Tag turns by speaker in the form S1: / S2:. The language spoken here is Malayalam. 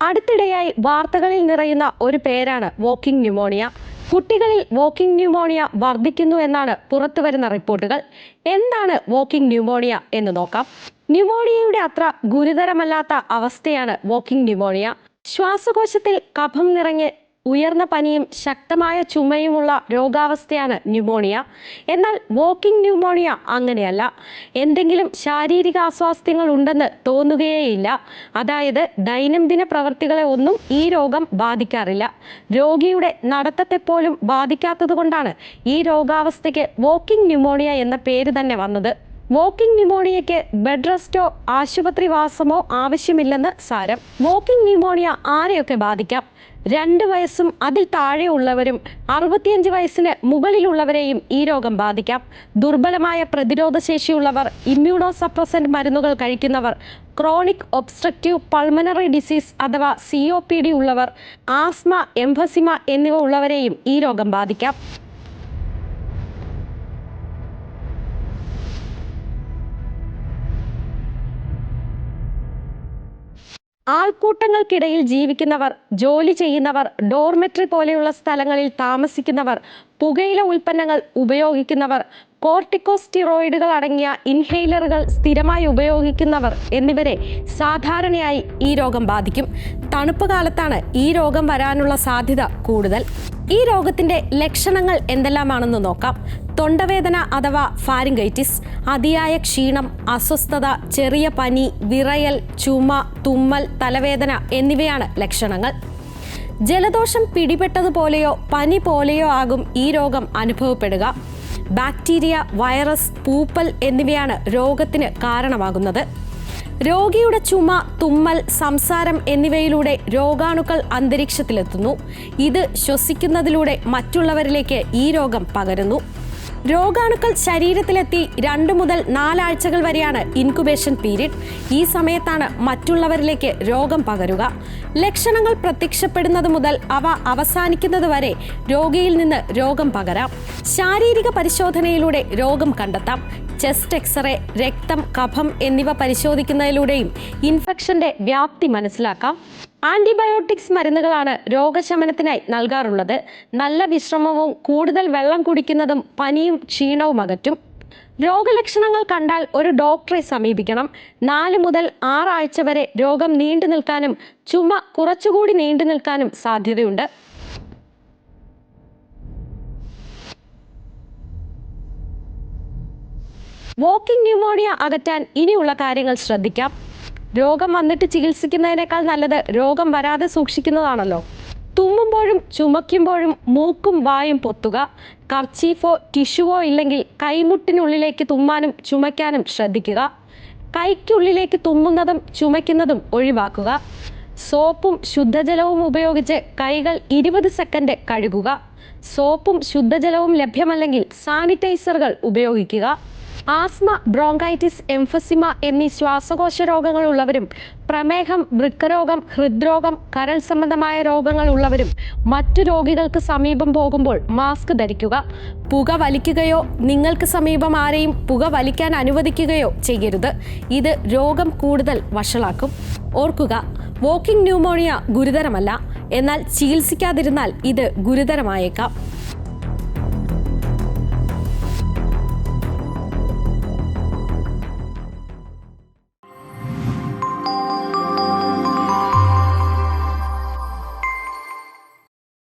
S1: അടുത്തിടെയായി വാർത്തകളിൽ നിറയുന്ന ഒരു പേരാണ് വോക്കിംഗ് ന്യൂമോണിയ കുട്ടികളിൽ വോക്കിംഗ് ന്യൂമോണിയ വർദ്ധിക്കുന്നു എന്നാണ് പുറത്തുവരുന്ന റിപ്പോർട്ടുകൾ. എന്താണ് വോക്കിംഗ് ന്യൂമോണിയ എന്ന് നോക്കാം. ന്യൂമോണിയയുടെ അത്ര ഗുരുതരമല്ലാത്ത അവസ്ഥയാണ് വോക്കിംഗ് ന്യൂമോണിയ ശ്വാസകോശത്തിൽ കഫം നിറഞ്ഞ് ഉയർന്ന പനിയും ശക്തമായ ചുമയുമുള്ള രോഗാവസ്ഥയാണ് ന്യൂമോണിയ. എന്നാൽ വോക്കിംഗ് ന്യൂമോണിയ അങ്ങനെയല്ല. എന്തെങ്കിലും ശാരീരിക അസ്വാസ്ഥ്യങ്ങൾ ഉണ്ടെന്ന് തോന്നുകയേയില്ല. അതായത് ദൈനംദിന പ്രവർത്തികളെ ഒന്നും ഈ രോഗം ബാധിക്കാറില്ല. രോഗിയുടെ നടത്തത്തെ പോലും ബാധിക്കാത്തത് കൊണ്ടാണ് ഈ രോഗാവസ്ഥയ്ക്ക് വോക്കിംഗ് ന്യൂമോണിയ എന്ന പേര് തന്നെ വന്നത്. വോക്കിംഗ് ന്യൂമോണിയയ്ക്ക് ബെഡ് റെസ്റ്റോ ആശുപത്രി വാസമോ ആവശ്യമില്ലെന്ന് സാരം. വോക്കിംഗ് ന്യൂമോണിയ ആരെയൊക്കെ ബാധിക്കാം? രണ്ട് വയസ്സും അതിൽ താഴെയുള്ളവരും അറുപത്തിയഞ്ച് വയസ്സിന് മുകളിലുള്ളവരെയും ഈ രോഗം ബാധിക്കാം. ദുർബലമായ പ്രതിരോധ ശേഷിയുള്ളവർ ഇമ്മ്യൂണോ സപ്രസന്റ് മരുന്നുകൾ കഴിക്കുന്നവർ ക്രോണിക് ഒബ്സ്ട്രക്റ്റീവ് പൾമനറി ഡിസീസ് അഥവാ സി ഒ പി ഡി ഉള്ളവർ ആസ്മ എംഫസിമ എന്നിവ ഉള്ളവരെയും ഈ രോഗം ബാധിക്കാം. ആൾക്കൂട്ടങ്ങൾക്കിടയിൽ ജീവിക്കുന്നവർ ജോലി ചെയ്യുന്നവർ ഡോർമെട്രി പോലെയുള്ള സ്ഥലങ്ങളിൽ താമസിക്കുന്നവർ പുകയില ഉൽപ്പന്നങ്ങൾ ഉപയോഗിക്കുന്നവർ കോർട്ടിക്കോസ്റ്റിറോയിഡുകൾ അടങ്ങിയ ഇൻഹെയിലറുകൾ സ്ഥിരമായി ഉപയോഗിക്കുന്നവർ എന്നിവരെ സാധാരണയായി ഈ രോഗം ബാധിക്കും. തണുപ്പ് കാലത്താണ് ഈ രോഗം വരാനുള്ള സാധ്യത കൂടുതൽ. ഈ രോഗത്തിന്റെ ലക്ഷണങ്ങൾ എന്തെല്ലാമാണെന്ന് നോക്കാം. തൊണ്ടവേദന അഥവാ ഫാരിങ്കൈറ്റിസ് അതിയായ ക്ഷീണം അസ്വസ്ഥത ചെറിയ പനി വിറയൽ ചുമ തുമ്മൽ തലവേദന എന്നിവയാണ് ലക്ഷണങ്ങൾ. ജലദോഷം പിടിപെട്ടതുപോലെയോ പനി പോലെയോ ആകും ഈ രോഗം അനുഭവപ്പെടുക. ബാക്ടീരിയ വൈറസ് പൂപ്പൽ എന്നിവയാണ് രോഗത്തിന് കാരണമാകുന്നത്. രോഗിയുടെ ചുമ തുമ്മൽ സംസാരം എന്നിവയിലൂടെ രോഗാണുക്കൾ അന്തരീക്ഷത്തിലെത്തുന്നു. ഇത് ശ്വസിക്കുന്നതിലൂടെ മറ്റുള്ളവരിലേക്ക് ഈ രോഗം പകരുന്നു. രോഗാണുക്കൾ ശരീരത്തിലെത്തി രണ്ട് മുതൽ നാലാഴ്ചകൾ വരെയാണ് ഇൻകുബേഷൻ പീരീഡ് ഈ സമയത്താണ് മറ്റുള്ളവരിലേക്ക് രോഗം പകരുക. ലക്ഷണങ്ങൾ പ്രത്യക്ഷപ്പെടുന്നത് മുതൽ അവ അവസാനിക്കുന്നത് വരെ രോഗിയിൽ നിന്ന് രോഗം പകരാം. ശാരീരിക പരിശോധനയിലൂടെ രോഗം കണ്ടെത്താം. ചെസ്റ്റ് എക്സ്റേ രക്തം കഫം എന്നിവ പരിശോധിക്കുന്നതിലൂടെയും ഇൻഫെക്ഷന്റെ വ്യാപ്തി മനസ്സിലാക്കാം. ആന്റിബയോട്ടിക്സ് മരുന്നുകളാണ് രോഗശമനത്തിനായി നൽകാറുള്ളത്. നല്ല വിശ്രമവും കൂടുതൽ വെള്ളം കുടിക്കുന്നതും പനിയും ക്ഷീണവും അകറ്റും. രോഗലക്ഷണങ്ങൾ കണ്ടാൽ ഒരു ഡോക്ടറെ സമീപിക്കണം. നാല് മുതൽ ആറാഴ്ച വരെ രോഗം നീണ്ടു നിൽക്കാനും ചുമ കുറച്ചുകൂടി നീണ്ടു നിൽക്കാനും സാധ്യതയുണ്ട്. വോക്കിംഗ് ന്യൂമോണിയ അകറ്റാൻ ഇനിയുള്ള കാര്യങ്ങൾ ശ്രദ്ധിക്കാം. രോഗം വന്നിട്ട് ചികിത്സിക്കുന്നതിനേക്കാൾ നല്ലത് രോഗം വരാതെ സൂക്ഷിക്കുന്നതാണല്ലോ. തുമ്മുമ്പോഴും ചുമയ്ക്കുമ്പോഴും മൂക്കും വായും പൊത്തുക കർച്ചീഫോ ടിഷ്യുവോ ഇല്ലെങ്കിൽ കൈമുട്ടിനുള്ളിലേക്ക് തുമ്മാനും ചുമയ്ക്കാനും ശ്രദ്ധിക്കുക കൈക്കുള്ളിലേക്ക് തുമ്മുന്നതും ചുമയ്ക്കുന്നതും ഒഴിവാക്കുക സോപ്പും ശുദ്ധജലവും ഉപയോഗിച്ച് കൈകൾ ഇരുപത് സെക്കൻഡ് കഴുകുക സോപ്പും ശുദ്ധജലവും ലഭ്യമല്ലെങ്കിൽ സാനിറ്റൈസറുകൾ ഉപയോഗിക്കുക ആസ്മ ബ്രോങ്കൈറ്റിസ് എംഫസിമ എന്നീ ശ്വാസകോശ രോഗങ്ങൾ ഉള്ളവരും പ്രമേഹം വൃക്കരോഗം ഹൃദ്രോഗം കരൾ സംബന്ധമായ രോഗങ്ങൾ ഉള്ളവരും മറ്റു രോഗികൾക്ക് സമീപം പോകുമ്പോൾ മാസ്ക് ധരിക്കുക. പുക വലിക്കുകയോ നിങ്ങൾക്ക് സമീപം ആരെയും പുക വലിക്കാൻ അനുവദിക്കുകയോ ചെയ്യരുത്. ഇത് രോഗം കൂടുതൽ വഷളാക്കും. ഓർക്കുക വോക്കിംഗ് ന്യൂമോണിയ ഗുരുതരമല്ല. എന്നാൽ ചികിത്സിക്കാതിരുന്നാൽ ഇത് ഗുരുതരമായേക്കാം.